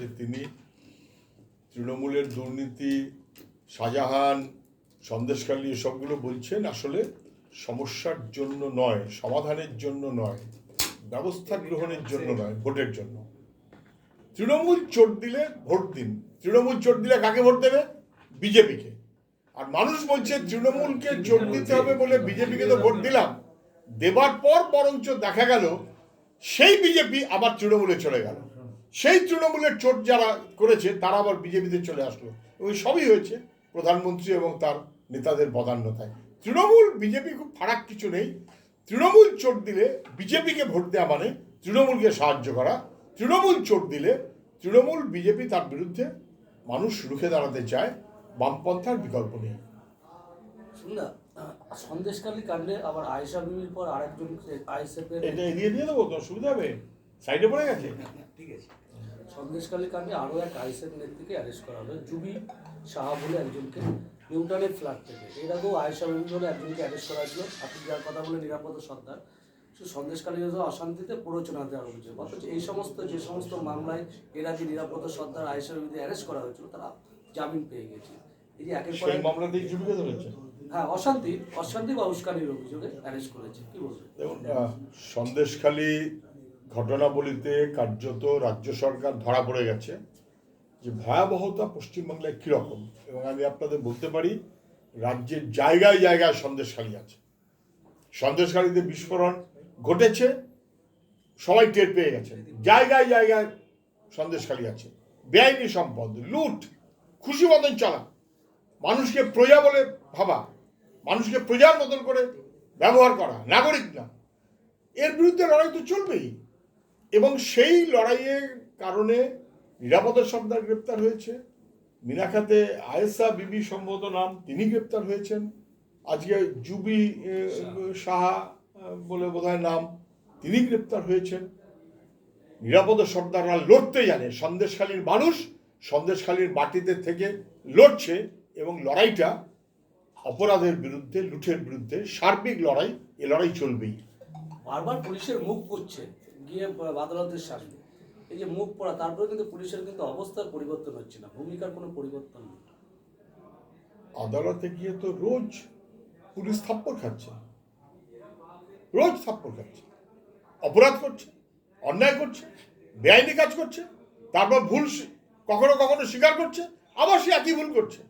যে তিনি তৃণমূলের দুর্নীতি শাহজাহান সন্দেশখালী এসবগুলো বলছেন আসলে সমস্যার জন্য নয় সমাধানের জন্য নয় ব্যবস্থা গ্রহণের জন্য নয় ভোটের জন্য। তৃণমূল চোট দিলে ভোট দিন। তৃণমূল চোট দিলে কাকে ভোট দেবে? বিজেপিকে। আর মানুষ বলছে তৃণমূলকে চোট দিতে হবে বলে বিজেপিকে তো ভোট দিলাম। দেবার পর বরঞ্চ দেখা গেল সেই বিজেপি আবার তৃণমূলে চলে গেল। সেই তৃণমূলের চোট যারা করেছে তারা আবার বিজেপিতে চলে আসলো। এবং সবই হয়েছে প্রধানমন্ত্রী এবং তার নেতাদের বদান্যতায়। তৃণমূল বিজেপি খুব ফারাক কিছু নেই। তৃণমূল চোট দিলে বিজেপিকে ভোট দেওয়া মানে তৃণমূলকে সাহায্য করা। তৃণমূল চোট দিলে তৃণমূল বিজেপি তার বিরুদ্ধে মানুষ রুখে দাঁড়াতে চায়। বামপন্থার বিকল্প নেই। সন্দেশকালী কাণ্ডে আবার আয়েশা বিবির পর আরেকজন আইএসএফের এটা এড়িয়ে দিয়ে দেবো তো সুবিধা হবে? সাইডে পড়ে গেছে? ঠিক আছে। সন্দেশকালী কাণ্ডে আরও এক নেত্রীকে অ্যারেস্ট করা হলো। জুবি সাহা বলে একজনকে নিউটনের ফ্ল্যাট থেকে। এর আগেও আয়েশা বিবি বলে একজনকে অ্যারেস্ট করা হয়েছিল। আপনি যার কথা বলে সর্দার অশান্তিতে প্ররোচনা দেওয়ার অভিযোগ। অথচ এই সমস্ত যে সমস্ত মামলায় এর আগে নিরাপদ সর্দার আয়েশা বিবিতে অ্যারেস্ট করা হয়েছিল তারা জামিন পেয়ে গেছে। এই যে একের পর মামলাতেই জুবিকে ধরেছে? হ্যাঁ অশান্তি অশান্তি বা উস্কানির অভিযোগে অ্যারেস্ট করেছে। কি বলবেন? দেখুন সন্দেশখালী ঘটনাবলিতে কার্যত রাজ্য সরকার ধরা পড়ে গেছে যে ভয়াবহতা পশ্চিমবাংলায় কীরকম? এবং আমি আপনাদের বলতে পারি, রাজ্যের জায়গায় জায়গায় সন্দেশখালী আছে। সন্দেশখালীতে বিস্ফোরণ ঘটেছে, সবাই টের পেয়ে গেছে। জায়গায় জায়গায় সন্দেশখালী আছে। বেআইনি সম্পদ, লুট, খুশি মতন চলা, মানুষকে প্রজা বলে ভাবা, মানুষকে প্রজার মতন করে ব্যবহার করা, নাগরিক না। এর বিরুদ্ধে লড়াই তো চলবেই। এবং সেই লড়াইয়ের কারণে নিরাপদা সর্দার গ্রেপ্তার হয়েছে। মিনাখাতে আয়েসা বিবি সম্ভবত নাম, তিনি গ্রেপ্তার হয়েছেন। আজকে জুবি সাহা বলে বোধহয় নাম, তিনি গ্রেপ্তার হয়েছেন। নিরাপদ সর্দাররা লড়তে জানে, সন্দেশখালীর মানুষ সন্দেশখালীর মাটিতে থেকে লড়ছে এবং লড়াইটা অপরাধের বিরুদ্ধে, লুঠের বিরুদ্ধে সার্বিক লড়াই, এ লড়াই চলবেই। বারবার পুলিশের মুখ পুচ্ছে গিয়ে আদালতের সামনে এই যে মুখ পড়া তারপরে কিন্তু পুলিশের কিন্তু অবস্থার পরিবর্তন হচ্ছে না, ভূমিকার কোনো পরিবর্তন নেই। আদালতে গিয়ে তো রোজ পুলিশ থাপ্পড় খাচ্ছে। রোজ থাপ্পড় খাচ্ছে। অপরাধ করছে, অন্যায় করছে, বেআইনি কাজ করছে, তারপর ভুল কখনো কখনো স্বীকার করছে, আবার সে একই ভুল করছে।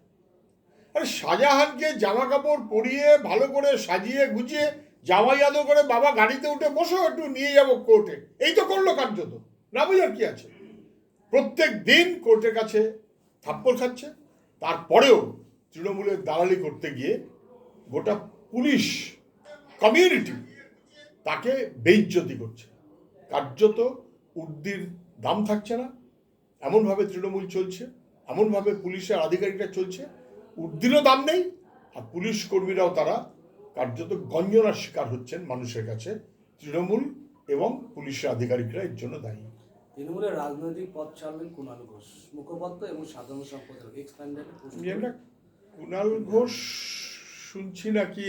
আরে শাহজাহানকে জামা কাপড় পরিয়ে, ভালো করে সাজিয়ে গুছিয়ে জামাই আদর করে বাবা গাড়িতে উঠে বসো, একটু নিয়ে যাব কোর্টে। এই তো করল কার্যত। না বোঝার কি আছে? প্রত্যেক দিন কোর্টের কাছে থাপ্পড় খাচ্ছে। তারপরেও তৃণমূলের দালালি করতে গিয়ে গোটা পুলিশ কমিউনিটি তাকে বেইজ্জতি করছে। কার্যত উর্দির দাম থাকছে না। এমনভাবে তৃণমূল চলছে, এমনভাবে পুলিশের আধিকারিকরা চলছে। উর্দিরও দাম নেই, আর পুলিশ কর্মীরাও তারা কার্যত গঞ্জনার শিকার হচ্ছেন মানুষের কাছে তৃণমূল এবং পুলিশের আধিকারিকরা এর জন্য দায়ী। তৃণমূলের রাজনৈতিক পথ ছাড়লেন কুণাল ঘোষ মুখপাত্র এবং সাধারণ সম্পাদক এক্সপ্যান্ডেড কুণাল ঘোষ শুনছি নাকি